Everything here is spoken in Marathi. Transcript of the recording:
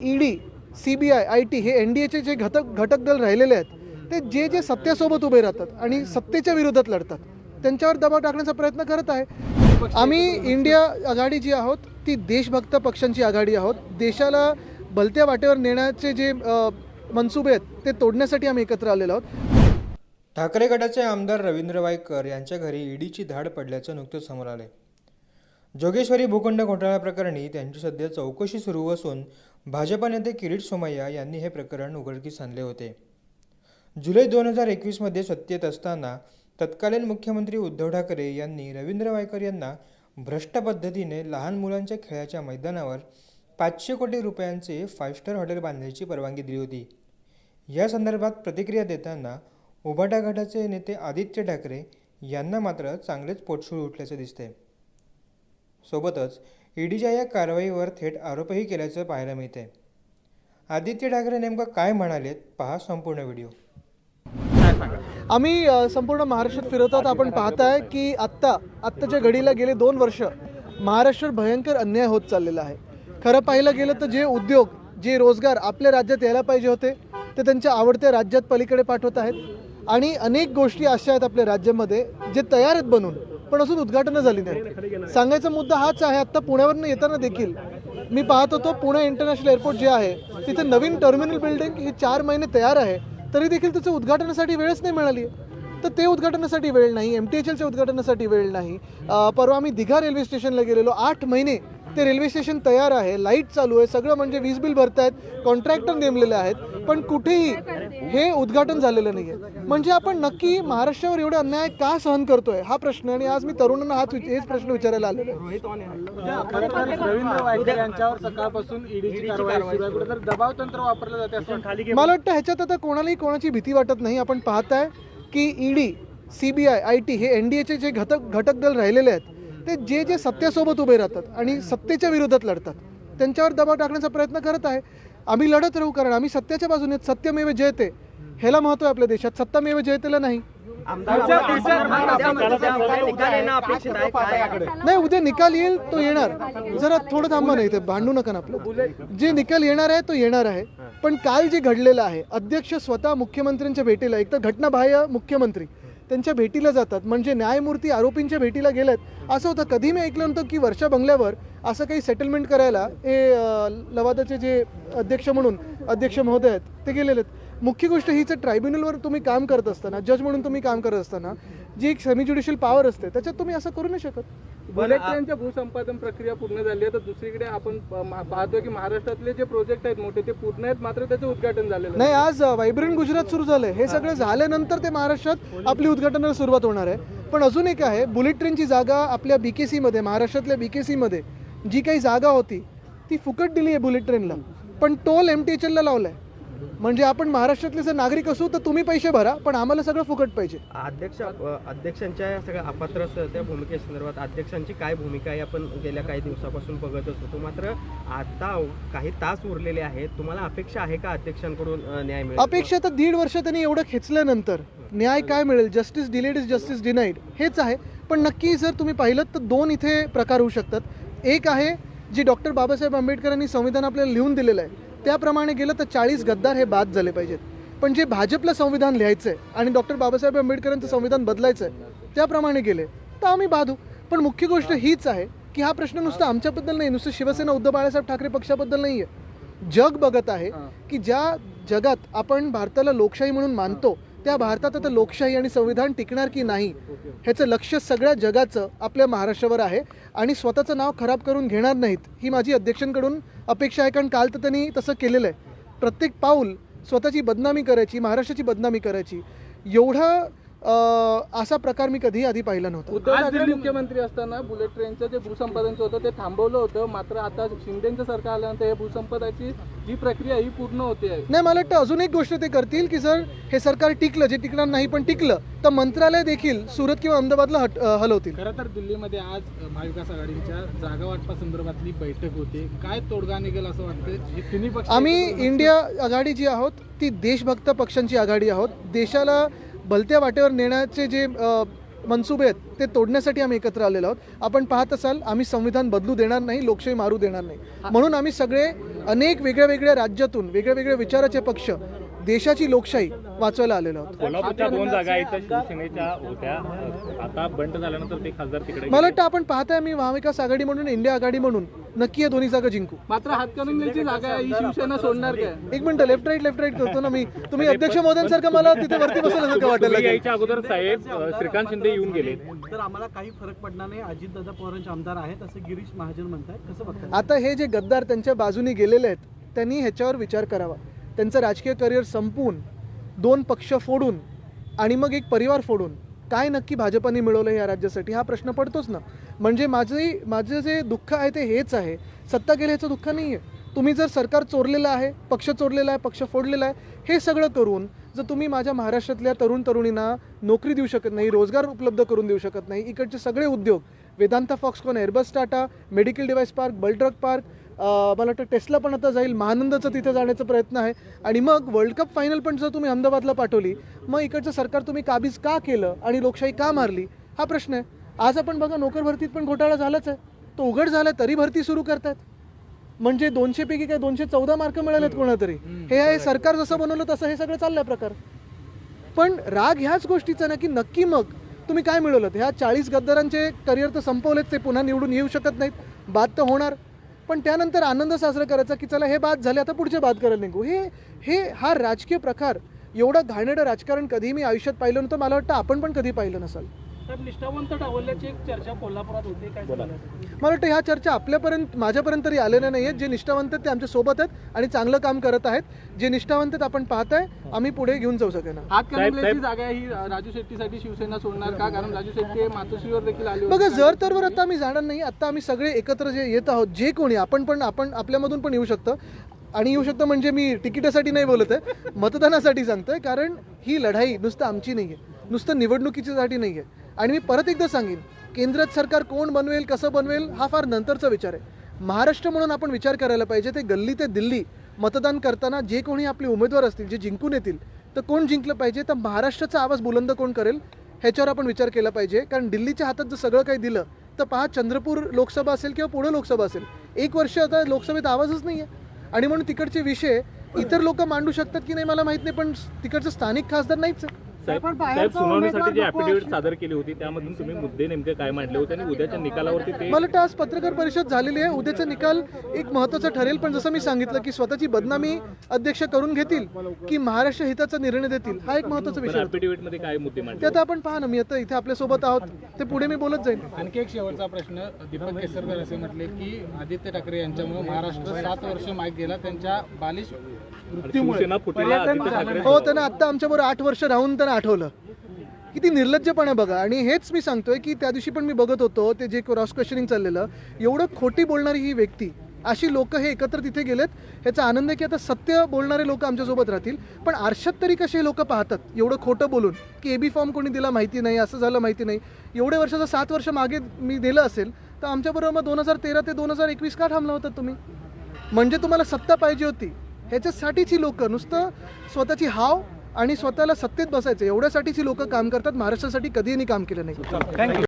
ED C B I I T हे एन डी एचे जे घटक घटक दल राहिलेले आहेत ते जे जे सत्तेसोबत उभे राहतात आणि सत्तेच्या विरोधात लढतात त्यांच्यावर दबाव टाकण्याचा प्रयत्न करत आहे. आम्ही इंडिया आघाडी जी आहोत ती देशभक्त पक्षांची आघाडी आहोत. देशाला भलत्या वाटेवर नेण्याचे जे मनसुबे आहेत ते तोडण्यासाठी आम्ही एकत्र आलेलो आहोत. ठाकरे गटाचे आमदार रवींद्र वायकर यांच्या घरी ईडीची धाड पडल्याचं नुकतंच समोर आले जोगेश्वरी भूखंड घोटाळा प्रकरणी त्यांची सध्या चौकशी सुरू असून भाजपा नेते किरीट सोमय्या यांनी हे प्रकरण उघडकीस आणले होते. जुलै दोन हजार एकवीसमध्ये सत्तेत असताना तत्कालीन मुख्यमंत्री उद्धव ठाकरे यांनी रवींद्र वायकर यांना भ्रष्ट पद्धतीने लहान मुलांच्या खेळाच्या मैदानावर पाचशे कोटी रुपयांचे फाय स्टार हॉटेल बांधण्याची परवानगी दिली होती. या संदर्भात प्रतिक्रिया देताना उभाटा गटाचे नेते आदित्य ठाकरे यांना मात्र चांगलेच पोटशूळ उठल्याचे दिसते. सोबतच ईडीच्या या कारवाईवर थेट आरोपही केल्याचं पाहायला मिळते आदित्य ठाकरे नेमकं काय म्हणालेत पहा संपूर्ण व्हिडिओ. आम्ही संपूर्ण महाराष्ट्रात फिरवतात आपण पाहताय की आत्ता आत्ताच्या घडीला गेले दोन वर्ष महाराष्ट्रात भयंकर अन्याय होत चाललेला आहे. खरं पाहिलं गेलं तर जे उद्योग जे रोजगार आपल्या राज्यात यायला पाहिजे होते ते त्यांच्या आवडत्या राज्यात पलीकडे पाठवत आहेत. आणि अनेक गोष्टी अशा आहेत आपल्या राज्यामध्ये जे तयार आहेत बनून. पण अजून उद्घाटनं झाली नाही. सांगायचा मुद्दा हाच आहे आत्ता पुण्यावरून येताना देखील मी पाहत होतो पुणे इंटरनॅशनल एअरपोर्ट जे आहे तिथे नवीन टर्मिनल बिल्डिंग ही चार महिने तयार आहे तरी देखील त्याचं उद्घाटनासाठी वेळच नाही मिळाली. तर ते उद्घाटनासाठी वेळ नाही एम टी एच एलच्या उद्घाटनासाठी वेळ नाही. परवा आम्ही दिघा रेल्वे स्टेशनला गेलेलो आठ महिने ते रेल्वे स्टेशन तयार आहे लाइट चालू आहे सगळं म्हणजे वीज बिल भरतायत कॉन्ट्रॅक्टर नेमलेले आहेत पण कुठेही हे उद्घाटन झालेलं नाही आहे म्हणजे आपण नक्की महाराष्ट्रावर एवढे अन्याय का सहन करतोय? हा प्रश्न आणि आज मी तरुणांना हाच हेच प्रश्न विचारायला आलेलो आहे. खरं तर रवींद्र वायकर यांच्यावर सकाळपासून ईडीची कारवाई सुरू आहे. कुठेतरी दबाव तंत्र वापरलं जाते असं वाटतं. मला वाटतं ह्याच्यात आता कोणालाही कोणाची भीती वाटत नाही. आपण पाहताय की ईडी सीबीआय आय टी हे एन डी एचे जे घटक घटक दल राहिलेले आहेत ते जे जे सत्तेसोबत उभे राहतात आणि सत्तेच्या विरोधात लढतात त्यांच्यावर दबाव टाकण्याचा प्रयत्न करत आहे. आम्ही लढत राहू कारण आम्ही सत्याच्या बाजूने. सत्यमेव जयते ह्याला महत्त्व आहे आपल्या देशात. सत्तामेव जयतेला नाही. नाही उद्या निकाल येईल तो येणार. जरा थोडं थांबा नाही ते भांडू नका ना आपलं. जे निकाल येणार आहे तो येणार आहे. पण काल जे घडलेलं आहे अध्यक्ष स्वतः मुख्यमंत्र्यांच्या भेटीला एक तर घटनाबाह्य मुख्यमंत्री त्यांच्या भेटीला जातात. म्हणजे न्यायमूर्ती आरोपींच्या भेटीला गेलेत. असं होतं कधी मी ऐकलं नव्हतं की वर्षा बंगल्यावर असं काही सेटलमेंट करायला हे लवादाचे जे अध्यक्ष म्हणून अध्यक्ष महोदय आहेत ते गेलेले आहेत मुख्य गोष्ट हीच ट्रायब्युनलवर तुम्ही काम करत असताना जज म्हणून तुम्ही काम करत असताना जी एक सेमी ज्युडिशियल पॉवर असते त्याच्यात तुम्ही असं करू नाही शकत. बुलेट ट्रेनच्या भूसंपादन प्रक्रिया पूर्ण झाली आहे. तर दुसरीकडे आपण प- मा- पाहतोय की महाराष्ट्रातले जे प्रोजेक्ट आहेत मोठे ते पूर्ण आहेत मात्र त्याचं उद्घाटन झालेलं नाही आज व्हायब्रंट गुजरात सुरू झालंय. हे सगळं झाल्यानंतर ते महाराष्ट्रात आपली उद्घाटनाला सुरुवात होणार आहे. पण अजून एक आहे बुलेट ट्रेनची जागा आपल्या बीकेसी मध्ये महाराष्ट्रातल्या बीकेसी मध्ये जी काही जागा होती ती फुकट दिली आहे बुलेट ट्रेनला. पण टोल एम टी एच एलला लावलाय. म्हणजे आपण महाराष्ट्रातले जर नागरिक असू तर तुम्ही पैसे भरा पण आम्हाला सगळं फुकट पाहिजे. अध्यक्ष अध्यक्षांच्या या सगळ्या अपात्र त्या भूमिकेसंदर्भात अध्यक्षांची काय भूमिका आहे आपण गेल्या काही दिवसापासून बघतच होतो मात्र आता काही तास उरलेले आहेत. तुम्हाला अपेक्षा आहे का अध्यक्षांकडून न्याय मिळेल? अपेक्षा तर दीड वर्ष त्यांनी एवढं खेचल्यानंतर न्याय काय मिळेल? Justice delayed is justice denied हेच आहे. पण नक्की जर तुम्ही पाहिलं तर दोन इथे प्रकार होऊ शकतात. एक आहे जी डॉक्टर बाबासाहेब आंबेडकरांनी संविधान आपल्याला लिहून दिलेलं आहे. त्याप्रमाणे गेलं तर चाळीस गद्दार हे बाद झाले पाहिजेत. पण जे भाजपला संविधान लिहायचं आहे आणि डॉक्टर बाबासाहेब आंबेडकरांचं संविधान बदलायचं आहे त्याप्रमाणे गेले तर आम्ही बाधू. पण मुख्य गोष्ट हीच आहे की हा प्रश्न नुसता आमच्याबद्दल नाही नुसतं शिवसेना उद्धव बाळासाहेब ठाकरे पक्षाबद्दल नाही आहे जग बघत आहे की ज्या जगात आपण भारताला लोकशाही म्हणून मानतो त्या भारतात आता लोकशाही आणि संविधान टिकणार की नाही ह्याचं लक्ष सगळ्या जगाचं आपल्या महाराष्ट्रावर आहे. आणि स्वतःचं नाव खराब करून घेणार नाहीत ही माझी अध्यक्षांकडून अपेक्षा आहे. कारण काल तर त्यांनी तसं केलेलं आहे. प्रत्येक पाऊल स्वतःची बदनामी करायची महाराष्ट्राची बदनामी करायची. एवढं असा प्रकार मी कधीही आधी पाहिला नव्हता. उद्धव ठाकरे मुख्यमंत्री असताना बुलेट ट्रेनचं जे भूसंपादनचं होतं ते थांबवलं होतं मात्र आता शिंदेचं सरकार आल्यानंतर हे भूसंपादनाची जी प्रक्रिया ही पूर्ण होते आहे. नाही मला वाटतं अजून एक गोष्ट ते करतील की जर हे सरकार टिकलं जे टिकणार नाही पण टिकलं तर मंत्रालय देखील सुरत किंवा अहमदाबादला हट अं, हलवतील. खरं तर दिल्लीमध्ये आज महाविकास आघाडीच्या जागा वाटपासंदर्भातली बैठक होते. काय तोडगा निघेल असं वाटतं हे तिन्ही पक्ष आम्ही इंडिया आघाडी जी आहोत ती देशभक्त पक्षांची आघाडी आहोत. देशाला भलत्या वाटेवर नेण्याचे जे मनसुबे आहेत ते तोडण्यासाठी आम्ही एकत्र आलेलो आहोत. आपण पाहत असाल आम्ही संविधान बदलू देणार नाही लोकशाही मारू देणार नाही. म्हणून आम्ही सगळे अनेक वेगळ्या वेगळ्या राज्यातून वेगळ्या वेगळ्या विचाराचे पक्ष देशाची लोकशाही वाचवायला आलेलो आहोत. कोल्हापूरच्या दोन जागा इथं शिवसेनेच्या होत्या. आता बंड झाल्यानंतर ते खासदार तिकडे मला वाटतं आपण पाहताय आम्ही महाविकास आघाडी म्हणून इंडिया आघाडी म्हणून नक्की या दोन्ही जागा जिंकू. मात्र हातकणंगलेची जागा आहे ही शिवसेना सोडणार काय? एक minute left right left right करतो ना मी. तुम्ही अध्यक्ष महोदयांसारखं मला तिथे वरती बसल्यासारखं वाटायला लागलं. यायच्या अगोदर साहेब अ, श्रीकांत शिंदे येऊन गेले. तर आम्हाला काही फरक पडणार नाही. अजितदादा पवारांचे आमदार आहेत असं गिरीश महाजन म्हणतात कसं बघताय? आता हे जे गद्दार त्यांच्या बाजूनी गेलेले आहेत त्यांनी ह्याच्यावर विचार करावा. त्यांचं राजकीय करिअर संपवून दोन पक्ष फोडून आणि मग एक परिवार फोडून काय नक्की भाजपाने मिळवलं या राज्यासाठी हा प्रश्न पडतोच ना. म्हणजे माझे माझं जे दुःख आहे ते हेच आहे. सत्ता गेले ह्याचं दुःख नाही आहे तुम्ही जर सरकार चोरलेलं आहे पक्ष चोरलेला आहे पक्ष फोडलेला आहे हे सगळं करून जर तुम्ही माझ्या महाराष्ट्रातल्या तरुण तरुणींना नोकरी देऊ शकत नाही रोजगार उपलब्ध करून देऊ शकत नाही इकडचे सगळे उद्योग Vedanta Foxconn Airbus Tata medical device park bulk drug park मला वाटतं टेस्ला पण आता जाईल महानंदाचं तिथे जाण्याचा प्रयत्न आहे. आणि मग वर्ल्ड कप फायनल पण जर तुम्ही अहमदाबादला पाठवली मग इकडचं सरकार तुम्ही काबीज का केलं आणि लोकशाही का मारली? हा प्रश्न आहे. आज आपण बघा नोकर भरतीत पण घोटाळा झालाच आहे. तो उघड झाला तरी भरती सुरू करतात. म्हणजे दोनशे पैकी काय दोनशे चौदा मार्क मिळालेत कोणा तरी हे आहे सरकार जसं बनवलं तसं हे सगळं चाललंय प्रकार. पण राग ह्याच गोष्टीचा ना की नक्की मग तुम्ही काय मिळवलं? ह्या चाळीस गद्दारांचे करिअर तर संपवलेत ते पुन्हा निवडून येऊ शकत नाहीत. बाद तर होणार. पण त्यानंतर आनंद साजरा करायचा की चला हे बाद झाले आता पुढचे बाद करायला निघू. हे हे हा राजकीय प्रकार एवढं घाणेरडं राजकारण कधी मी आयुष्यात पाहिलं नव्हतं. मला वाटतं आपण पण कधी पाहिलं नसाल. निष्ठावंत डावलल्याची एक चर्चा कोल्हापुरात होते काय? मला वाटतं ह्या चर्चा आपल्यापर्यंत माझ्यापर्यंत तरी आलेल्या नाही आहेत जे निष्ठावंत ते आमच्यासोबत आहेत आणि चांगलं काम करत आहेत. जे निष्ठावंत आहेत आपण पाहताय आम्ही पुढे घेऊन जाऊ सगळ्यांना. हातकणंगलेची जागा आहे ही राजू शेट्टीसाठी शिवसेना सोडणार का? कारण राजू शेट्टी हे मातोश्रीवर देखील आले. बघा जर तरवर आता आम्ही जाणार नाही. आता आम्ही सगळे एकत्र जे येत आहोत जे कोणी आपण पण आपण आपल्यामधून पण येऊ शकतं. आणि येऊ शकतं म्हणजे मी तिकिटासाठी नाही बोलत आहे मतदानासाठी सांगतोय कारण ही लढाई नुसतं आमची नाही आहे नुसतं निवडणुकीच्यासाठी नाही आहे आणि मी परत एकदा सांगेन केंद्रात सरकार कोण बनवेल कसं बनवेल हा फार नंतरचा विचार आहे. महाराष्ट्र म्हणून आपण विचार करायला पाहिजे ते गल्ली ते दिल्ली मतदान करताना जे कोणी आपले उमेदवार असतील जे जिंकून येतील तर कोण जिंकलं पाहिजे तर महाराष्ट्राचा आवाज बुलंद कोण करेल ह्याच्यावर आपण विचार केला पाहिजे. कारण दिल्लीच्या हातात जर सगळं काही दिलं तर पहा चंद्रपूर लोकसभा असेल किंवा पुणे लोकसभा असेल एक वर्ष आता लोकसभेत आवाजच नाही आहे आणि म्हणून तिकडचे विषय इतर लोक मांडू शकतात की नाही मला माहीत नाही पण तिकडचं स्थानिक खासदार नाहीच आहे. साहेब सुनावणीसाठी जी ऍफिडेव्हिट सादर केली होती त्यामधून तुम्ही मुद्दे नेमके काय मांडले होते आणि उद्याच्या निकालावरती ते मला वाटतं आज पत्रकार परिषद झालेली आहे. उद्याचा निकाल एक महत्त्वाचा ठरेल पण जसं मी सांगितलं की स्वतःची बदनामी अध्यक्ष करून घेतील की महाराष्ट्र हिताचा निर्णय देतील हा एक महत्त्वाचा विषय आहे. ऍफिडेव्हिटमध्ये काय मुद्दे ते मांडले आता आपण पहा ना मी आता इथे आपल्यासोबत आहोत. ते पुढे मी बोलत जाईन. आणखी एक शेवटचा प्रश्न दीपक केसरकर असे म्हटले की आदित्य ठाकरे यांच्यामुळे महाराष्ट्र सात वर्ष मागे गेला त्यांच्या बालिश मृत्यूमुळे. हो त्यांना आत्ता आमच्याबरोबर आठ वर्ष राहून त्यांना आठवलं किती निर्लज्जपणे बघा. आणि हेच मी सांगतोय की त्या दिवशी पण मी बघत होतो ते जे क्रॉस क्वेश्चनिंग चाललेलं एवढं खोटी बोलणारी ही व्यक्ती अशी लोक हे एकत्र तिथे गेलेत ह्याचा आनंद आहे की आता सत्य बोलणारे लोक आमच्यासोबत राहतील पण आरशात तरी कसे लोक पाहतात? एवढं खोटं बोलून की ए बी फॉर्म कोणी दिला माहिती नाही असं झालं माहिती नाही. एवढ्या वर्षाचं सात वर्ष मागे मी दिलं असेल तर आमच्याबरोबर मग दोन हजार तेरा ते दोन हजार एकवीस का थांबला होता तुम्ही? म्हणजे तुम्हाला सत्ता पाहिजे होती. ह्याच्यासाठीच ही नुसतं स्वतःची हाव आणि स्वतःला सत्तेत बसायचं. एवढ्यासाठीची लोक काम करतात. महाराष्ट्रासाठी कधीही काम केलं नाही.